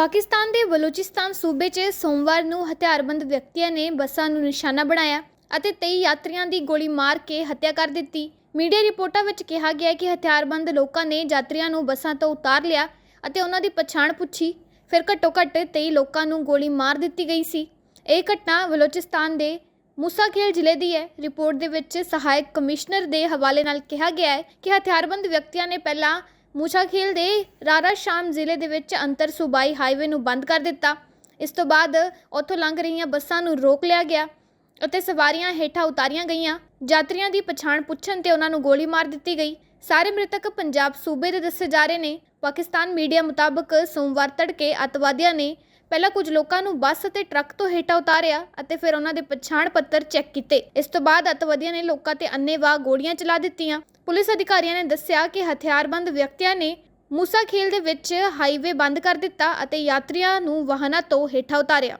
ਪਾਕਿਸਤਾਨ ਦੇ ਬਲੋਚਿਸਤਾਨ ਸੂਬੇ 'ਚ ਸੋਮਵਾਰ ਨੂੰ ਹਥਿਆਰਬੰਦ ਵਿਅਕਤੀਆਂ ਨੇ ਬੱਸਾਂ ਨੂੰ ਨਿਸ਼ਾਨਾ ਬਣਾਇਆ ਅਤੇ 23 ਯਾਤਰੀਆਂ ਦੀ ਗੋਲੀ ਮਾਰ ਕੇ ਹੱਤਿਆ ਕਰ ਦਿੱਤੀ। ਮੀਡੀਆ ਰਿਪੋਰਟਾਂ ਵਿੱਚ ਕਿਹਾ ਗਿਆ ਹੈ ਕਿ ਹਥਿਆਰਬੰਦ ਲੋਕਾਂ ਨੇ ਯਾਤਰੀਆਂ ਨੂੰ ਬੱਸਾਂ ਤੋਂ ਉਤਾਰ ਲਿਆ ਅਤੇ ਉਹਨਾਂ ਦੀ ਪਛਾਣ ਪੁੱਛੀ। ਫਿਰ ਘੱਟੋ-ਘੱਟ 23 ਲੋਕਾਂ ਨੂੰ ਗੋਲੀ ਮਾਰ ਦਿੱਤੀ ਗਈ ਸੀ। ਇਹ ਘਟਨਾ ਬਲੋਚਿਸਤਾਨ ਦੇ ਮੂਸਾਖੇਲ ਜ਼ਿਲ੍ਹੇ ਦੀ ਹੈ। ਰਿਪੋਰਟ ਦੇ ਵਿੱਚ ਸਹਾਇਕ ਕਮਿਸ਼ਨਰ ਦੇ ਹਵਾਲੇ ਨਾਲ ਕਿਹਾ ਗਿਆ ਹੈ ਕਿ ਹਥਿਆਰਬੰਦ ਵਿਅਕਤੀਆਂ ਨੇ ਪਹਿਲਾਂ ਮੂਸਾਖੇਲ ਦੇ ਰਾਰਾ ਸ਼ਾਮ ਜ਼ਿਲ੍ਹੇ ਦੇ ਵਿੱਚ ਅੰਤਰ ਸੂਬਾਈ ਹਾਈਵੇ ਨੂੰ ਬੰਦ ਕਰ ਦਿੱਤਾ। ਇਸ ਤੋਂ ਬਾਅਦ ਉੱਥੋਂ ਲੰਘ ਰਹੀਆਂ ਬੱਸਾਂ ਨੂੰ ਰੋਕ ਲਿਆ ਗਿਆ ਅਤੇ ਸਵਾਰੀਆਂ ਹੇਠਾਂ ਉਤਾਰੀਆਂ ਗਈਆਂ। ਯਾਤਰੀਆਂ ਦੀ ਪਛਾਣ ਪੁੱਛਣ ਤੇ ਉਹਨਾਂ ਨੂੰ ਗੋਲੀ ਮਾਰ ਦਿੱਤੀ ਗਈ। ਸਾਰੇ ਮ੍ਰਿਤਕ ਪੰਜਾਬ ਸੂਬੇ ਦੇ ਦੱਸੇ ਜਾ ਰਹੇ ਨੇ। ਪਾਕਿਸਤਾਨ ਮੀਡੀਆ ਮੁਤਾਬਕ ਸੋਮਵਾਰ ਤੜਕੇ ਅੱਤਵਾਦੀਆਂ ਨੇ ਪਹਿਲਾਂ ਕੁਝ ਲੋਕਾਂ ਨੂੰ ਬੱਸ ਅਤੇ ਟਰੱਕ ਤੋਂ ਹੇਠਾਂ ਉਤਾਰਿਆ ਅਤੇ ਫਿਰ ਉਹਨਾਂ ਦੇ ਪਛਾਣ ਪੱਤਰ ਚੈੱਕ ਕੀਤੇ। ਇਸ ਤੋਂ ਬਾਅਦ ਅੱਤਵਾਦੀਆਂ ਨੇ ਲੋਕਾਂ ਤੇ ਅੰਨੇਵਾਹ ਗੋਲੀਆਂ ਚਲਾ ਦਿੱਤੀਆਂ। ਪੁਲਿਸ ਅਧਿਕਾਰੀਆਂ ਨੇ ਦੱਸਿਆ ਕਿ ਹਥਿਆਰਬੰਦ ਵਿਅਕਤੀਆਂ ਨੇ ਮੂਸਾ ਖੇਲ ਦੇ ਵਿੱਚ ਹਾਈਵੇ ਬੰਦ ਕਰ ਦਿੱਤਾ ਅਤੇ ਯਾਤਰੀਆਂ ਨੂੰ ਵਾਹਨਾਂ ਤੋਂ ਹੇਠਾਂ ਉਤਾਰਿਆ।